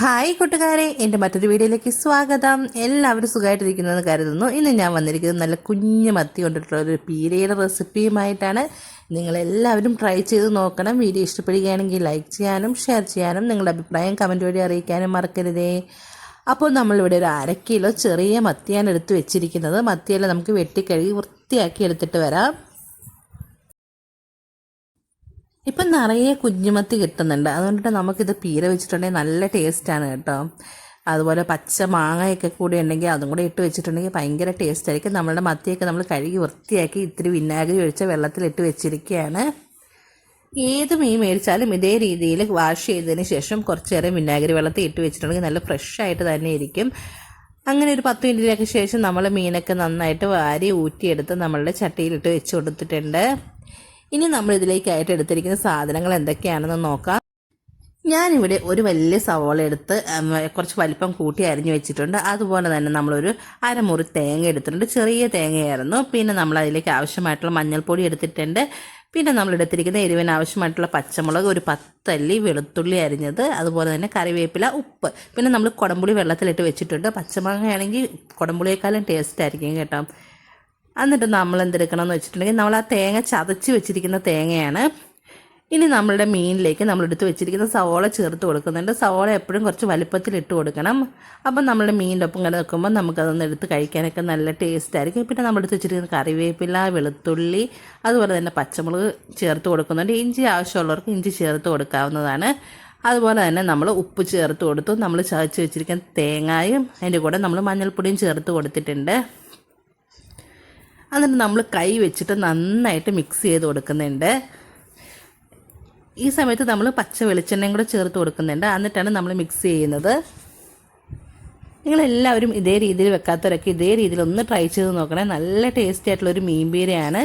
Hi കൂട്ടുകാരെ എന്റെ മറ്റൊരു വീഡിയോയിലേക്ക് സ്വാഗതം. എല്ലാവരും സുഖമായിട്ടിരിക്കുന്നതെന്ന് കരുതുന്നു. ഇന്ന് ഞാൻ വന്നിരിക്കുന്നത് നല്ല കുഞ്ഞു മത്തി കൊണ്ടിട്ടുള്ള ഒരു പീരയുടെ റെസിപ്പിയുമായിട്ടാണ്. നിങ്ങളെല്ലാവരും ട്രൈ ചെയ്ത് നോക്കണം. വീഡിയോ ഇഷ്ടപ്പെടുകയാണെങ്കിൽ ലൈക്ക് ചെയ്യാനും ഷെയർ ചെയ്യാനും നിങ്ങളുടെ അഭിപ്രായം കമന്റ് വഴി അറിയിക്കാനും മറക്കരുതേ. അപ്പോൾ നമ്മളിവിടെ ഒരു അര കിലോ ചെറിയ മത്തിയാണ് എടുത്ത് വെച്ചിരിക്കുന്നത്. മത്തിയെല്ലാം നമുക്ക് വെട്ടിക്കഴുകി വൃത്തിയാക്കി എടുത്തിട്ട് വരാം. ഇപ്പം നിറയെ കുഞ്ഞുമത്തി കിട്ടുന്നുണ്ട്. അതുകൊണ്ടിട്ട് നമുക്കിത് പീര വെച്ചിട്ടുണ്ടെങ്കിൽ നല്ല ടേസ്റ്റാണ് കേട്ടോ. അതുപോലെ പച്ച മാങ്ങയൊക്കെ കൂടി ഉണ്ടെങ്കിൽ അതും കൂടെ ഇട്ട് വെച്ചിട്ടുണ്ടെങ്കിൽ ഭയങ്കര ടേസ്റ്റ് ആയിരിക്കും. നമ്മളുടെ മത്തിയൊക്കെ നമ്മൾ കഴുകി വൃത്തിയാക്കി ഇത്തിരി വിനാഗിരി ഒഴിച്ച വെള്ളത്തിലിട്ട് വെച്ചിരിക്കുകയാണ്. ഏത് മീൻ മേടിച്ചാലും ഇതേ രീതിയിൽ വാഷ് ചെയ്തതിന് ശേഷം കുറച്ച് നേരം വിനാഗിരി വെള്ളത്തിൽ ഇട്ട് വെച്ചിട്ടുണ്ടെങ്കിൽ നല്ല ഫ്രഷ് ആയിട്ട് തന്നെ ഇരിക്കും. അങ്ങനെ ഒരു പത്ത് മിനിറ്റിനൊക്കെ ശേഷം നമ്മൾ മീനൊക്കെ നന്നായിട്ട് വാരി ഊറ്റിയെടുത്ത് നമ്മളുടെ ചട്ടിയിലിട്ട് വെച്ച് കൊടുത്തിട്ടുണ്ട്. ഇനി നമ്മൾ ഇതിലേക്കായിട്ട് എടുത്തിരിക്കുന്ന സാധനങ്ങൾ എന്തൊക്കെയാണെന്ന് നോക്കാം. ഞാനിവിടെ ഒരു വലിയ സവോള എടുത്ത് കുറച്ച് വലിപ്പം കൂട്ടി അരിഞ്ഞു വെച്ചിട്ടുണ്ട്. അതുപോലെ തന്നെ നമ്മളൊരു അരമുറി തേങ്ങ എടുത്തിട്ടുണ്ട്. ചെറിയ തേങ്ങയായിരുന്നു. പിന്നെ നമ്മൾ അതിലേക്ക് ആവശ്യമായിട്ടുള്ള മഞ്ഞൾപ്പൊടി എടുത്തിട്ടുണ്ട്. പിന്നെ നമ്മൾ എടുത്തിരിക്കുന്ന എരിവിന് ആവശ്യമായിട്ടുള്ള പച്ചമുളക് ഒരു പത്തല്ലി വെളുത്തുള്ളി അരിഞ്ഞത് അതുപോലെ തന്നെ കറിവേപ്പില ഉപ്പ്. പിന്നെ നമ്മൾ കുടംപുളി വെള്ളത്തിലിട്ട് വെച്ചിട്ടുണ്ട്. പച്ചമുളക് ആണെങ്കിൽ ടേസ്റ്റ് ആയിരിക്കും കേട്ടോ. എന്നിട്ട് നമ്മൾ എന്തെടുക്കണം എന്ന് വെച്ചിട്ടുണ്ടെങ്കിൽ നമ്മൾ ആ തേങ്ങ ചതച്ച് വെച്ചിരിക്കുന്ന തേങ്ങയാണ്. ഇനി നമ്മളുടെ മീനിലേക്ക് നമ്മൾ എടുത്ത് വെച്ചിരിക്കുന്ന സവോള ചേർത്ത് കൊടുക്കുന്നുണ്ട്. സവോള എപ്പോഴും കുറച്ച് വലുപ്പത്തിൽ ഇട്ട് കൊടുക്കണം. അപ്പം നമ്മളുടെ മീനിന്റെ ഒപ്പം ഇങ്ങനെ നിൽക്കുമ്പോൾ നമുക്കതൊന്ന് എടുത്ത് കഴിക്കാനൊക്കെ നല്ല ടേസ്റ്റ് ആയിരിക്കും. പിന്നെ നമ്മൾ എടുത്ത് വെച്ചിരിക്കുന്ന കറിവേപ്പില വെളുത്തുള്ളി അതുപോലെ തന്നെ പച്ചമുളക് ചേർത്ത് കൊടുക്കുന്നുണ്ട്. ഇഞ്ചി ആവശ്യമുള്ളവർക്ക് ഇഞ്ചി ചേർത്ത് കൊടുക്കാവുന്നതാണ്. അതുപോലെ തന്നെ നമ്മൾ ഉപ്പ് ചേർത്ത് കൊടുത്തു. നമ്മൾ ചതച്ച് വെച്ചിരിക്കുന്ന തേങ്ങായും അതിന്റെ കൂടെ നമ്മൾ മഞ്ഞൾപ്പൊടിയും ചേർത്ത് കൊടുത്തിട്ടുണ്ട്. എന്നിട്ട് നമ്മൾ കൈ വെച്ചിട്ട് നന്നായിട്ട് മിക്സ് ചെയ്ത് കൊടുക്കുന്നുണ്ട്. ഈ സമയത്ത് നമ്മൾ പച്ച വെളിച്ചെണ്ണയും കൂടെ ചേർത്ത് കൊടുക്കുന്നുണ്ട്. എന്നിട്ടാണ് നമ്മൾ മിക്സ് ചെയ്യുന്നത്. നിങ്ങളെല്ലാവരും ഇതേ രീതിയിൽ വെക്കാത്തവരൊക്കെ ഇതേ രീതിയിൽ ഒന്ന് ട്രൈ ചെയ്ത് നോക്കണേ. നല്ല ടേസ്റ്റി ആയിട്ടുള്ളൊരു മീൻ പീരയാണ്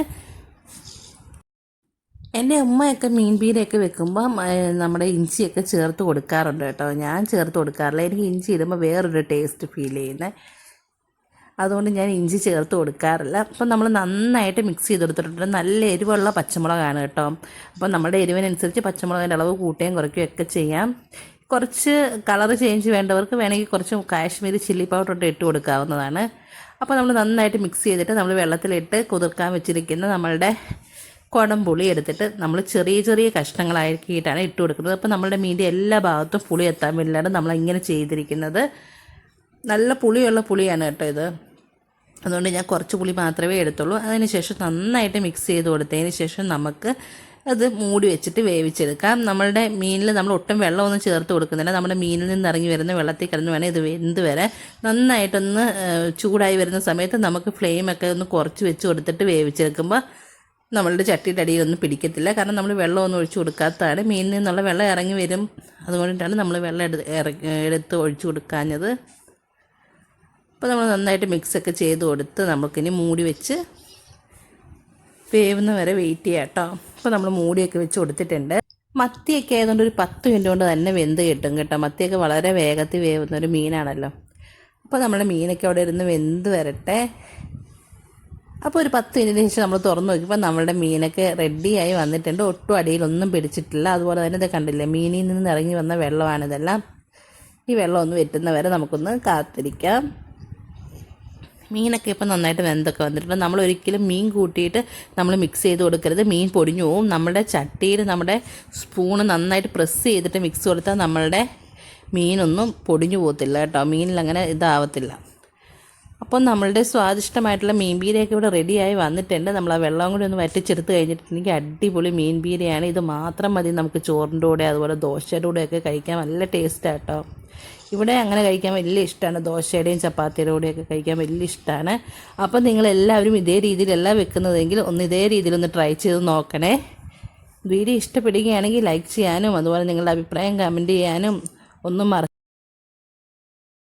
എന്റെ ഉമ്മയൊക്കെ മീൻ പീരയൊക്കെ വെക്കുമ്പോൾ നമ്മുടെ ഇഞ്ചിയൊക്കെ ചേർത്ത് കൊടുക്കാറുണ്ട് കേട്ടോ. ഞാൻ ചേർത്ത് കൊടുക്കാറില്ല. എനിക്ക് ഇഞ്ചി ഇടുമ്പോൾ വേറൊരു ടേസ്റ്റ് ഫീൽ ചെയ്യുന്നത് അതുകൊണ്ട് ഞാൻ ഇഞ്ചി ചേർത്ത് കൊടുക്കാറില്ല. അപ്പം നമ്മൾ നന്നായിട്ട് മിക്സ് ചെയ്ത് കൊടുത്തിട്ടുണ്ട്. നല്ല എരിവുള്ള പച്ചമുളകാണ് കേട്ടോ. അപ്പം നമ്മുടെ എരിവിനനുസരിച്ച് പച്ചമുളകിന്റെ അളവ് കൂട്ടുകയും കുറയ്ക്കുകയും ഒക്കെ ചെയ്യാം. കുറച്ച് കളർ ചേഞ്ച് വേണ്ടവർക്ക് വേണമെങ്കിൽ കുറച്ച് കാശ്മീരി ചില്ലി പൗഡർ ഇട്ട് ഇട്ട് കൊടുക്കാവുന്നതാണ്. അപ്പോൾ നമ്മൾ നന്നായിട്ട് മിക്സ് ചെയ്തിട്ട് നമ്മൾ വെള്ളത്തിലിട്ട് കുതിർക്കാൻ വെച്ചിരിക്കുന്ന നമ്മളുടെ കുടം പുളി എടുത്തിട്ട് നമ്മൾ ചെറിയ ചെറിയ കഷ്ണങ്ങളാക്കിയിട്ടാണ് ഇട്ട് കൊടുക്കുന്നത്. അപ്പോൾ നമ്മളുടെ മീന്റെ എല്ലാ ഭാഗത്തും പുളി എത്താൻ വേണ്ടിയിട്ടാണ് നമ്മൾ ഇങ്ങനെ ചെയ്തിരിക്കുന്നത്. നല്ല പുളിയുള്ള പുളിയാണ് കേട്ടോ ഇത്. അതുകൊണ്ട് ഞാൻ കുറച്ച് പുളി മാത്രമേ എടുത്തുള്ളൂ. അതിനുശേഷം നന്നായിട്ട് മിക്സ് ചെയ്ത് കൊടുത്തതിന് ശേഷം നമുക്ക് അത് മൂടി വെച്ചിട്ട് വേവിച്ചെടുക്കാം. നമ്മളുടെ മീനിൽ നമ്മൾ ഒട്ടും വെള്ളമൊന്നും ചേർത്ത് കൊടുക്കുന്നില്ല. നമ്മുടെ മീനിൽ നിന്ന് ഇറങ്ങി വരുന്ന വെള്ളത്തിൽ കിടന്ന് വേണം ഇത് വെന്ത് വരെ നന്നായിട്ടൊന്ന് ചൂടായി വരുന്ന സമയത്ത് നമുക്ക് ഫ്ലെയിമൊക്കെ ഒന്ന് കുറച്ച് വെച്ച് കൊടുത്തിട്ട് വേവിച്ചെടുക്കുമ്പോൾ നമ്മളുടെ ചട്ടിയുടെ അടിയിലൊന്നും പിടിക്കത്തില്ല. കാരണം നമ്മൾ വെള്ളമൊന്നും ഒഴിച്ചു കൊടുക്കാത്തതാണ്. മീനിൽ നിന്നുള്ള വെള്ളം ഇറങ്ങി വരും. അതുകൊണ്ടിട്ടാണ് നമ്മൾ വെള്ളം എടുത്ത് എടുത്ത് ഒഴിച്ചു കൊടുക്കാഞ്ഞത്. അപ്പോൾ നമ്മൾ നന്നായിട്ട് മിക്സൊക്കെ ചെയ്ത് കൊടുത്ത് നമുക്കിനി മൂടി വെച്ച് വേവുന്ന വരെ വെയിറ്റ് ചെയ്യാം കേട്ടോ അപ്പോൾ നമ്മൾ മൂടിയൊക്കെ വെച്ച് കൊടുത്തിട്ടുണ്ട്. മത്തിയൊക്കെ ആയതുകൊണ്ട് ഒരു പത്ത് മിനിറ്റ് കൊണ്ട് തന്നെ വെന്ത് കിട്ടും കേട്ടോ. മത്തിയൊക്കെ വളരെ വേഗത്തിൽ വേവുന്ന ഒരു മീനാണല്ലോ. അപ്പോൾ നമ്മുടെ മീനൊക്കെ അവിടെ ഇരുന്ന് വെന്ത് വരട്ടെ. അപ്പോൾ ഒരു പത്ത് മിനിറ്റിന് ശേഷം നമ്മൾ തുറന്ന് നോക്കിയപ്പോൾ നമ്മളുടെ മീനൊക്കെ റെഡിയായി വന്നിട്ടുണ്ട്. ഒട്ടും അടിയിലൊന്നും പിടിച്ചിട്ടില്ല. അതുപോലെ തന്നെ ഇത് കണ്ടില്ലേ മീനിൽ നിന്ന് ഇറങ്ങി വന്ന വെള്ളമാണിതെല്ലാം ഈ വെള്ളം ഒന്ന് വെറ്റുന്നവരെ നമുക്കൊന്ന് കാത്തിരിക്കാം. മീനൊക്കെ ഇപ്പം നന്നായിട്ട് വെന്തൊക്കെ വന്നിട്ടുണ്ട്. നമ്മൾ ഒരിക്കലും മീൻ കൂട്ടിയിട്ട് നമ്മൾ മിക്സ് ചെയ്ത് കൊടുക്കരുത്. മീൻ പൊടിഞ്ഞു പോവും. നമ്മുടെ ചട്ടിയിൽ നമ്മുടെ സ്പൂണ് നന്നായിട്ട് പ്രസ് ചെയ്തിട്ട് മിക്സ് കൊടുത്താൽ നമ്മളുടെ മീനൊന്നും പൊടിഞ്ഞു പോകത്തില്ല കേട്ടോ. മീനിൽ അങ്ങനെ ഇതാവത്തില്ല. അപ്പോൾ നമ്മളുടെ സ്വാദിഷ്ടമായിട്ടുള്ള മീൻ ബീരയൊക്കെ ഇവിടെ റെഡിയായി വന്നിട്ടുണ്ട്. നമ്മൾ ആ വെള്ളം കൂടി ഒന്ന് വറ്റിച്ചെടുത്ത് കഴിഞ്ഞിട്ടുണ്ടെങ്കിൽ അടിപൊളി മീൻ ബീരയാണ്. ഇത് മാത്രം മതി നമുക്ക് ചോറിന്റെ കൂടെ അതുപോലെ ദോശയുടെ കൂടെയൊക്കെ കഴിക്കാൻ. നല്ല ടേസ്റ്റാട്ടോ ഇവിടെ അങ്ങനെ കഴിക്കാൻ വലിയ ഇഷ്ടമാണ് ദോശയുടെയും ചപ്പാത്തിയുടെ കൂടെയൊക്കെ കഴിക്കാൻ വലിയ ഇഷ്ടമാണ് അപ്പോൾ നിങ്ങളെല്ലാവരും ഇതേ രീതിയിലല്ല വെക്കുന്നതെങ്കിൽ ഒന്ന് ഇതേ രീതിയിലൊന്ന് ട്രൈ ചെയ്ത് നോക്കണേ. വീഡിയോ ഇഷ്ടപ്പെടുകയാണെങ്കിൽ ലൈക്ക് ചെയ്യാനും അതുപോലെ നിങ്ങളുടെ അഭിപ്രായം കമന്റ് ചെയ്യാനും ഒന്നും മറ